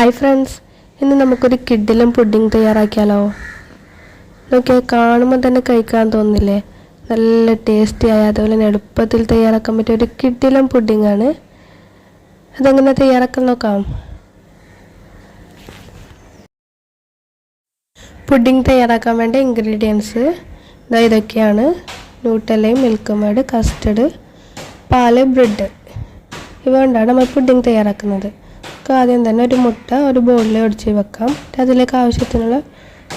Hi friends ഇന്ന് നമുക്കൊരു കിഡിലും pudding തയ്യാറാക്കിയാലോ? നോക്കിയാൽ കാണുമ്പോൾ തന്നെ കഴിക്കാൻ തോന്നില്ലേ? നല്ല ടേസ്റ്റി ആയ അതുപോലെ തന്നെ എളുപ്പത്തിൽ തയ്യാറാക്കാൻ പറ്റിയ ഒരു കിഡിലും പുഡിംഗ് ആണ് അതെങ്ങനെ തയ്യാറാക്കാൻ നോക്കാം? പുഡിംഗ് തയ്യാറാക്കാൻ വേണ്ട ഇൻഗ്രീഡിയൻസ് ഇതാ ഇതൊക്കെയാണ്. ന്യൂട്ടലയും മിൽക്ക് മേഡ് കസ്റ്റഡ് പാൽ ബ്രെഡ് ഇവ കൊണ്ടാണ് നമ്മൾ പുഡിംഗ് തയ്യാറാക്കുന്നത്. നമുക്ക് ആദ്യം തന്നെ ഒരു മുട്ട ഒരു ബോളിൽ ഒടിച്ച് വെക്കാം. അതിലേക്ക് ആവശ്യത്തിനുള്ള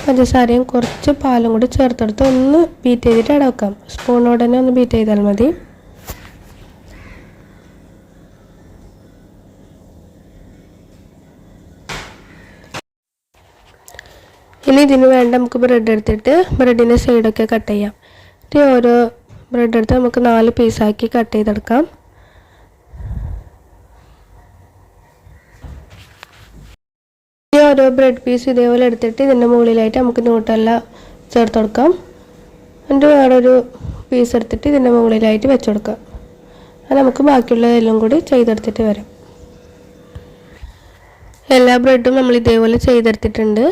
പഞ്ചസാരയും കുറച്ച് പാലും കൂടി ചേർത്തെടുത്ത് ഒന്ന് ബീറ്റ് ചെയ്തിട്ട് അടവെക്കാം സ്പൂണോടെ തന്നെ ഒന്ന് ബീറ്റ് ചെയ്താൽ മതി. ഇനി ഇതിന് വേണ്ട നമുക്ക് ബ്രെഡ് എടുത്തിട്ട് ബ്രെഡിന്റെ സൈഡൊക്കെ കട്ട് ചെയ്യാം. എന്നിട്ട് ഓരോ ബ്രെഡ് എടുത്ത് നമുക്ക് നാല് പീസാക്കി കട്ട് ചെയ്തെടുക്കാം. ഓരോ ബ്രെഡ് പീസ് ഇതേപോലെ എടുത്തിട്ട് ഇതിന്റെ മുകളിലായിട്ട് നമുക്ക് നൂട്ടല്ല ചേർത്ത് കൊടുക്കാം. എന്നിട്ട് വേറൊരു പീസ് എടുത്തിട്ട് ഇതിന്റെ മുകളിലായിട്ട് വെച്ച് കൊടുക്കാം. അത് നമുക്ക് ബാക്കിയുള്ളതെല്ലാം കൂടി ചെയ്തെടുത്തിട്ട് വരാം. എല്ലാ ബ്രെഡും നമ്മൾ ഇതേപോലെ ചെയ്തെടുത്തിട്ടുണ്ട്.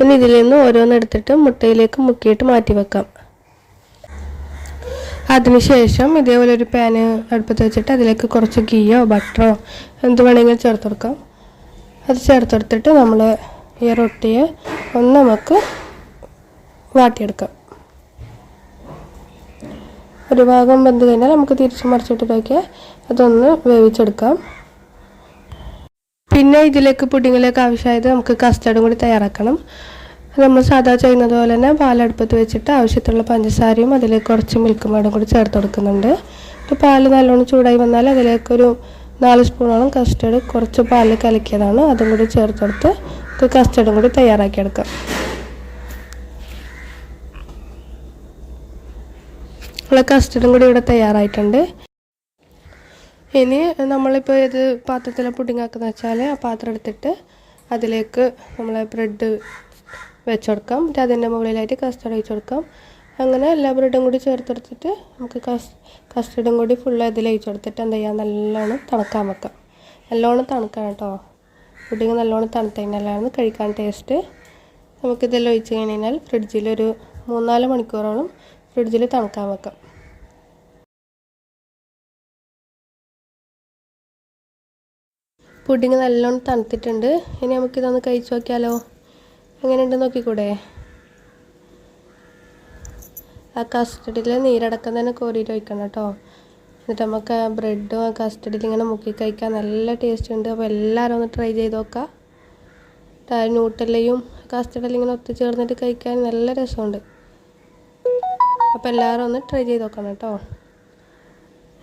ഇനി ഇതിൽ നിന്ന് ഓരോന്നെടുത്തിട്ട് മുട്ടയിലേക്ക് മുക്കിയിട്ട് മാറ്റി വെക്കാം. അതിനുശേഷം ഇതേപോലെ ഒരു പാന് അടുപ്പത്ത് വെച്ചിട്ട് അതിലേക്ക് കുറച്ച് ഗീയോ ബട്ടറോ എന്ത് വേണമെങ്കിലും ചേർത്ത് കൊടുക്കാം. അത് ചേർത്തെടുത്തിട്ട് നമ്മൾ ഈ റൊട്ടിയെ ഒന്ന് നമുക്ക് വാട്ടിയെടുക്കാം. ഒരു ഭാഗം വെന്ത് കഴിഞ്ഞാൽ നമുക്ക് തിരിച്ച് മറിച്ചിട്ടിട്ടൊക്കെ അതൊന്ന് വേവിച്ചെടുക്കാം. പിന്നെ ഇതിലേക്ക് പുഡിങ്ങിലേക്ക് ആവശ്യമായത് നമുക്ക് കസ്റ്റർഡും കൂടി തയ്യാറാക്കണം. നമ്മൾ സാധാ ചെയ്യുന്നത് പോലെ തന്നെ പാലടുപ്പത്ത് വെച്ചിട്ട് ആവശ്യത്തിലുള്ള പഞ്ചസാരയും അതിലേക്ക് കുറച്ച് മിൽക്ക് മേടും കൂടി ചേർത്ത് കൊടുക്കുന്നുണ്ട്. പാൽ നല്ലോണം ചൂടായി വന്നാൽ അതിലേക്കൊരു നാല് സ്പൂണോളം കസ്റ്റേർഡ് കുറച്ച് പാൽ കലക്കിയതാണ്. അതും കൂടി ചേർത്തെടുത്ത് നമുക്ക് കസ്റ്റർഡും കൂടി തയ്യാറാക്കിയെടുക്കാം. ഉള്ള കസ്റ്റർഡും കൂടി ഇവിടെ തയ്യാറായിട്ടുണ്ട്. ഇനി നമ്മളിപ്പോൾ ഇത് പാത്രത്തിൽ പുഡിംഗ് ആക്കുന്ന വെച്ചാൽ ആ പാത്രം എടുത്തിട്ട് അതിലേക്ക് നമ്മളെ ബ്രെഡ് വെച്ച് കൊടുക്കാം എന്നിട്ട് അതിന്റെ മുകളിലായിട്ട് കസ്റ്റർഡ് ഒഴിച്ച് കൊടുക്കാം അങ്ങനെ എല്ലാ ബ്രെഡും കൂടി ചേർത്തെടുത്തിട്ട് നമുക്ക് കസ് കസ്റ്റർഡും കൂടി ഫുൾ ഇതിൽ ഒഴിച്ച് കൊടുത്തിട്ട് എന്താ ചെയ്യുക നല്ലോണം തണുക്കാൻ വെക്കാം. നല്ലോണം തണുക്കണം കേട്ടോ പുഡിങ് നല്ലോണം തണുത്ത് കഴിഞ്ഞാലാണ് കഴിക്കാൻ ടേസ്റ്റ് നമുക്കിതെല്ലാം ഒഴിച്ച് കഴിഞ്ഞാൽ ഫ്രിഡ്ജിൽ ഒരു മൂന്നാൽ മണിക്കൂറോളം ഫ്രിഡ്ജിൽ തണുക്കാൻ വെക്കാം. പുഡിങ് നല്ലോണം തണുത്തിട്ടുണ്ട്. ഇനി നമുക്കിതൊന്ന് കഴിച്ചു നോക്കിയാലോ? എങ്ങനെയുണ്ട് നോക്കിക്കൂടെ? ആ കസ്റ്റഡിയിൽ നീരടക്കം തന്നെ കോരിയിട്ട് വയ്ക്കണം കേട്ടോ. എന്നിട്ട് നമുക്ക് ബ്രെഡും ആ കസ്റ്റഡിയിൽ ഇങ്ങനെ മുക്കി കഴിക്കാൻ നല്ല ടേസ്റ്റ് ഉണ്ട്. അപ്പോൾ എല്ലാവരും ഒന്ന് ട്രൈ ചെയ്ത് നോക്കാം. ന്യൂട്ടല്ലയും കസ്റ്റഡിയിൽ ഇങ്ങനെ ഒത്തുചേർന്നിട്ട് കഴിക്കാൻ നല്ല രസമുണ്ട്. അപ്പോൾ എല്ലാവരും ഒന്ന് ട്രൈ ചെയ്ത് നോക്കണം കേട്ടോ.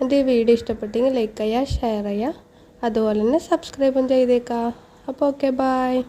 എന്റെ ഈ വീഡിയോ ഇഷ്ടപ്പെട്ടെങ്കിൽ ലൈക്ക് ചെയ്യുക ഷെയർ ചെയ്യുക അതുപോലെ തന്നെ സബ്സ്ക്രൈബും ചെയ്തേക്കാം. അപ്പോൾ ഓക്കെ ബായ്